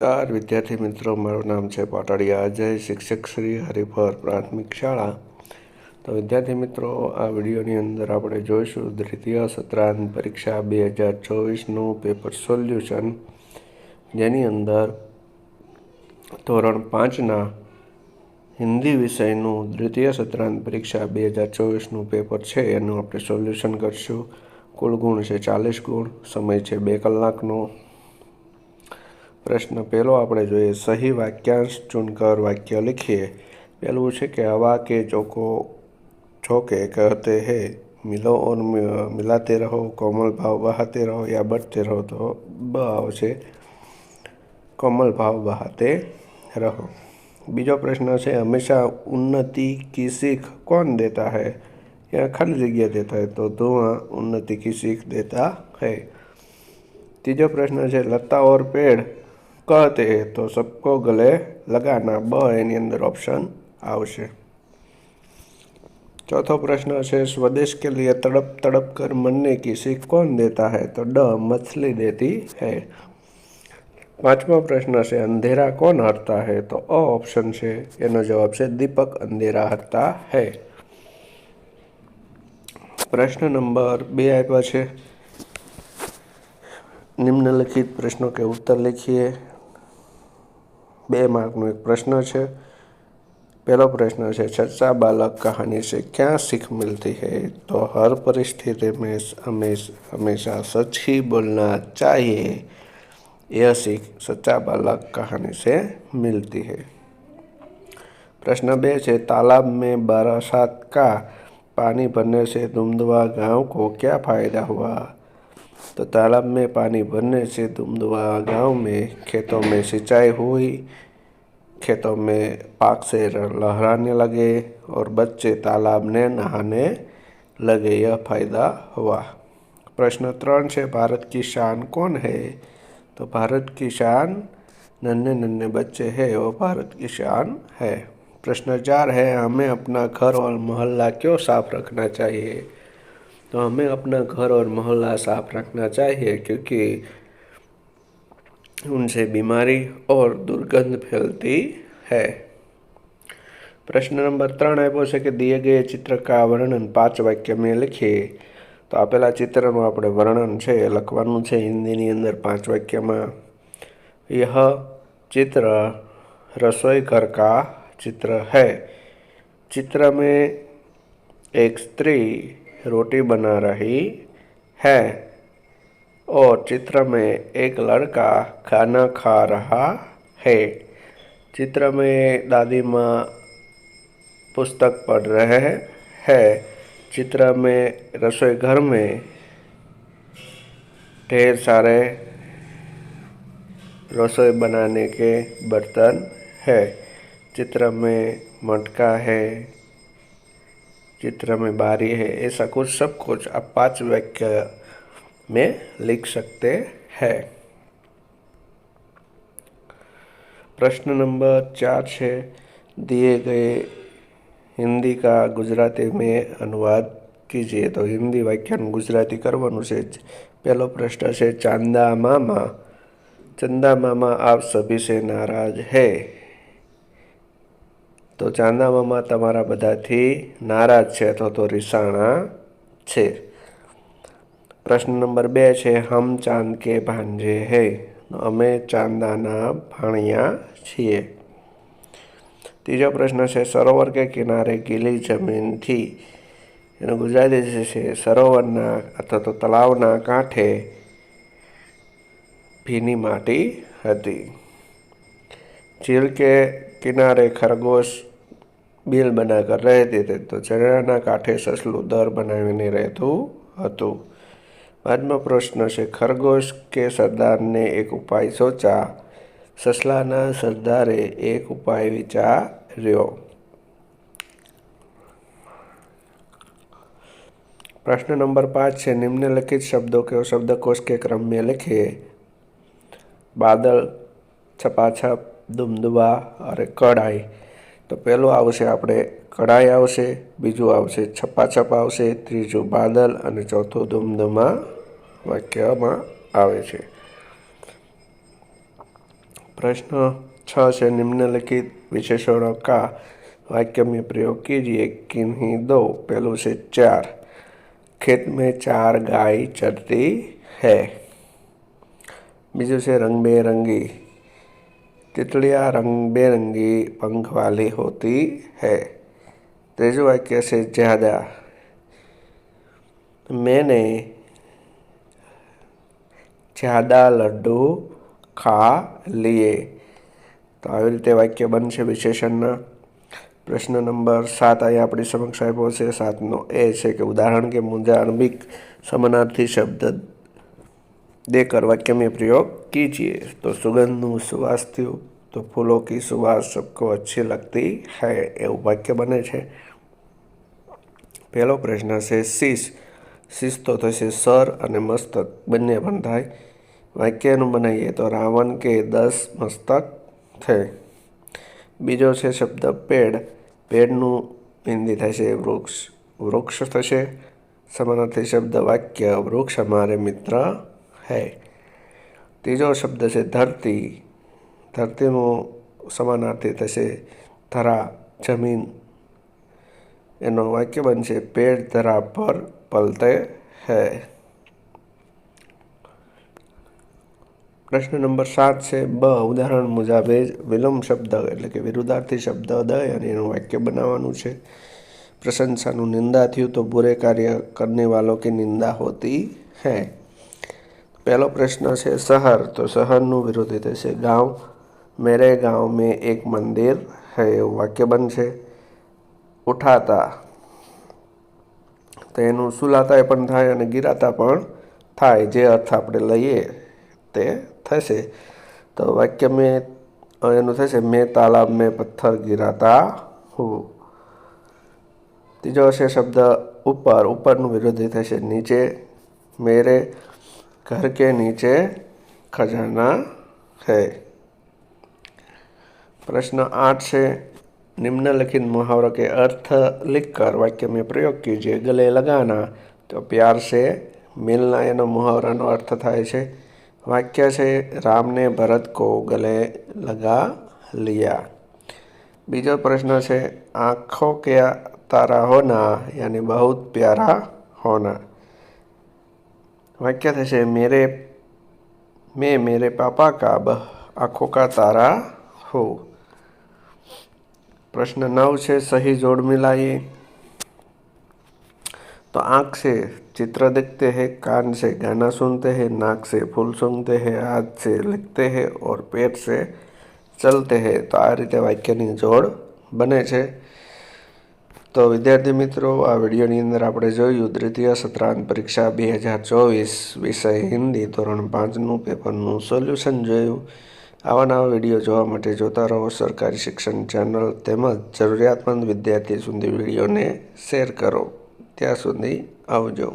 નમસ્કાર. વિદ્યાર્થી મિત્રો, મારું નામ છે પાટડિયા અજય, શિક્ષક શ્રી હરિફર પ્રાથમિક શાળા. તો વિદ્યાર્થી મિત્રો, આ વિડીયોની અંદર આપણે જોઈશું દ્વિતીય સત્રાંત પરીક્ષા બે હજાર ચોવીસનું પેપર સોલ્યુશન, જેની અંદર ધોરણ પાંચના હિન્દી વિષયનું દ્વિતીય સત્રાંત પરીક્ષા બે હજાર ચોવીસનું પેપર છે, એનું આપણે સોલ્યુશન કરશું. કુલ ગુણ છે ચાલીસ ગુણ, સમય છે બે કલાકનો. પ્રશ્ન પહેલો આપણે જોઈએ સહી વાક્યાંશ ચુનકર વાક્ય લખીએ પહેલું છે કે હવા કે ચોકો છોકે कहते हैं મિલો ઓર મિલાતે રહો કોમલ ભાવ બહાતે રહો યા बढ़ते રહો તો બ આવશે કોમલ ભાવ બહાતે રહો બીજો પ્રશ્ન છે હંમેશા ઉન્નતિ की सीख कौन देता है यहाँ खाली जगह देता है तो धुआं उन्नति की सीख देता है तीजो प्रश्न है लता और पेड़ कहते हैं तो सबको गले लगाना ब એની અંદર ઓપ્શન આવશે चौथा प्रश्न है स्वदेश के लिए तड़प तड़प कर मरने की सीख कौन देता है तो ड मछली देती है પાંચમો પ્રશ્ન છે અંધેરા કોણ હરતા હે તો અ ઓપ્શન છે એનો જવાબ છે દીપક અંધેરા હરતા હે પ્રશ્ન નંબર બે આપ્યા છે નિમ્નલિખિત પ્રશ્નો કે ઉત્તર लिखिए બે માર્કનો એક પ્રશ્ન છે पहला प्रश्न है चर्चा बालक कहानी से क्या सीख मिलती है तो हर परिस्थिति में हमेशा हमेशा सच ही बोलना चाहिए यह सीख सच्चा बालक कहानी से मिलती है प्रश्न बे है तालाब में बरसात का पानी भरने से दुमदुआ गांव को क्या फ़ायदा हुआ तो तालाब में पानी भरने से दुमदुआ गाँव में खेतों में सिंचाई हुई। खेतों में पाक से लहराने लगे और बच्चे तालाब में नहाने लगे, यह फ़ायदा हुआ। प्रश्न त्रण से, भारत की शान कौन है? तो भारत की शान नन्हे नन्हे बच्चे है वो भारत की शान है। प्रश्न चार है, हमें अपना घर और मोहल्ला क्यों साफ़ रखना चाहिए? तो हमें अपना घर और मोहल्ला साफ़ रखना चाहिए क्योंकि उनसे बीमारी और दुर्गंध फैलती है। प्रश्न नंबर त्रण आप दिए गए चित्र का वर्णन पाँच वाक्य में लिखिए। तो आप चित्र में आप वर्णन से लखवा हिंदी अंदर पाँच वाक्य में यह चित्र रसोई घर का चित्र है चित्र में एक स्त्री रोटी बना रही है और चित्र में एक लड़का खाना खा रहा है। चित्र में दादी माँ पुस्तक पढ़ रहे हैं। चित्र में रसोई घर में ढेर सारे रसोई बनाने के बर्तन है। चित्र में मटका है। चित्र में बारी है ऐसा कुछ सब कुछ आप पांच वाक्य में लिख सकते हैं प्रश्न नंबर चार से दिए गए હિન્દી કા ગુજરાતી મેં અનુવાદ કીજીએ. તો હિન્દી વ્યાખ્યાન ગુજરાતી કરવાનું છે પહેલો પ્રશ્ન છે, ચાંદા મામા, ચંદા મામા આપ સભી સે નારાજ હૈ? તો ચાંદા મામા તમારા બધાથી નારાજ છે અથવા તો રીસાણા છે. પ્રશ્ન નંબર બે છે, હમ ચાંદ કે ભાંજે હે? અમે ચાંદાના ભાણિયા છીએ. ત્રીજો પ્રશ્ન છે, સરોવર કે કિનારે ગીલી જમીનથી? એનું ગુજરાતી છે, સરોવરના અથવા તો તળાવના કાંઠે ભીની માટી હતી. ઝીલ કે કિનારે ખરગોશ બિલ બનાકર રહેતી તે તો ઝરણાના કાંઠે સસલું દર બનાવીને રહેતું હતું. પાંચમો પ્રશ્ન છે, ખરગોશ કે સરદારને એક ઉપાય સોચા? સસલાના સરદારે એક ઉપાય વિચાર્યો. પ્રશ્ન નંબર પાંચ છે, નિમ્નલિખિત શબ્દો કેવો શબ્દકોશ કે ક્રમ્ય મેં બાદલ છપાછપ, દુમદુબા, અરે કડાઈ તો પહેલું આવશે આપણે કડાઈ આવશે બીજું આવશે છપાછપ આવશે ત્રીજું બાદલ અને ચોથું ધુમધુમા વાક્યમાં આવે છે प्रश्न छः से निम्नलिखित विशेषणों का वाक्य में प्रयोग कीजिए किन्हीं दो पहलू से चार खेत में चार गाय चरती है बीजू से रंग बेरंगी तितलियाँ रंग बेरंगी पंख वाली होती है ત્રીજું વાક્ય છે જ્યાદા मैंने જ્યાદા લડ્ડુ ખા લીએ તો આવી રીતે વાક્ય બનશે વિશેષણના પ્રશ્ન નંબર સાત અહીંયા આપણી સમક્ષ આપ્યો છે સાતનો એ છે કે ઉદાહરણ કે मुझे अरबिक समानार्थी शब्द देकर वाक्य પ્રયોગ प्रयोग कीजिए तो सुगंध सुवास थयो तो फूलों की सुवास सबको अच्छी लगती है એવું વાક્ય બને છે. પહેલો પ્રશ્ન છે શીશ. શીશ તો થશે સર અને મસ્તક, બંને પણ થાય વાક્યનું બનાવીએ તો રાવણ કે દસ મસ્તક થઈ બીજો છે શબ્દ પેડ. પેડનું હિન્દી થશે વૃક્ષ. વૃક્ષ થશે. સમાનાર્થી શબ્દ વાક્ય, વૃક્ષ અમારે મિત્ર હૈ. ત્રીજો શબ્દ છે ધરતી. ધરતીનું સમાનાર્થી થશે ધરા જમીન. એનો વાક્ય બનશે પેડ ધરા પર પલતે હૈ. પ્રશ્ન નંબર સાત છે બ ઉદાહરણ મુજબે વિલંબ શબ્દ એટલે કે વિરુદ્ધાર્થી શબ્દ દય અને એનું વાક્ય બનાવવાનું છે. પ્રશંસાનું નિંદા થયું તો બુરે કાર્ય કરને વાલો की નિંદા હોતી હૈ. પહેલો પ્રશ્ન છે શહેર તો શહેરનું વિરોધી થશે. ગાંવ. મેરે ગાંવ મેં એક મંદિર હૈ એવું વાક્ય બનશે. ઉઠાતા. તો એનું સુલાતા પણ થાય અને ગિરાતા પણ થાય. જે અર્થ આપણે લઈએ તે થશે. તો વાક્ય મેં એનું થશે. મેં તાલાબ મેં પથ્થર ગિરાતા હું. ત્રીજો છે શબ્દ ઉપર. ઉપરનું વિરોધી થશે નીચે. મેરે घर के नीचे खजाना है प्रश्न आठ से निम्नलिखित मुहावरों के अर्थ लिखकर वाक्य में प्रयोग कीजिए गले लगाना तो प्यार से मिलना એનો મુહાવરાનો અર્થ થાય છે વાક્ય છે રામને ભરત કો ગલે લગા लिया બીજો પ્રશ્ન છે આંખો કે તારા હોના યાની બહુ પ્યારા હોના व्याख्या थे मेरे, मैं, मेरे पापा का ब आँखों का तारा हो। प्रश्न नौ से सही जोड़ मिलाइए तो आँख से चित्र देखते हैं, कान से गाना सुनते हैं, नाक से फूल सुनते हैं, हाथ से लिखते हैं और पेट से चलते हैं। तो आ रीते वाक्य जोड़ बने તો વિદ્યાર્થી મિત્રો, આ વિડીયોની અંદર આપણે જોયું તૃતીય સત્રાંત પરીક્ષા બે હજાર ચોવીસ વિષય હિન્દી ધોરણ પાંચનું પેપરનું સોલ્યુશન જોયું. આવા નવા વીડિયો જોવા માટે જોતા રહો સરકારી શિક્ષણ ચેનલ તેમજ જરૂરિયાતમંદ વિદ્યાર્થી સુધી વિડીયોને શેર કરો. ત્યાં સુધી આવજો.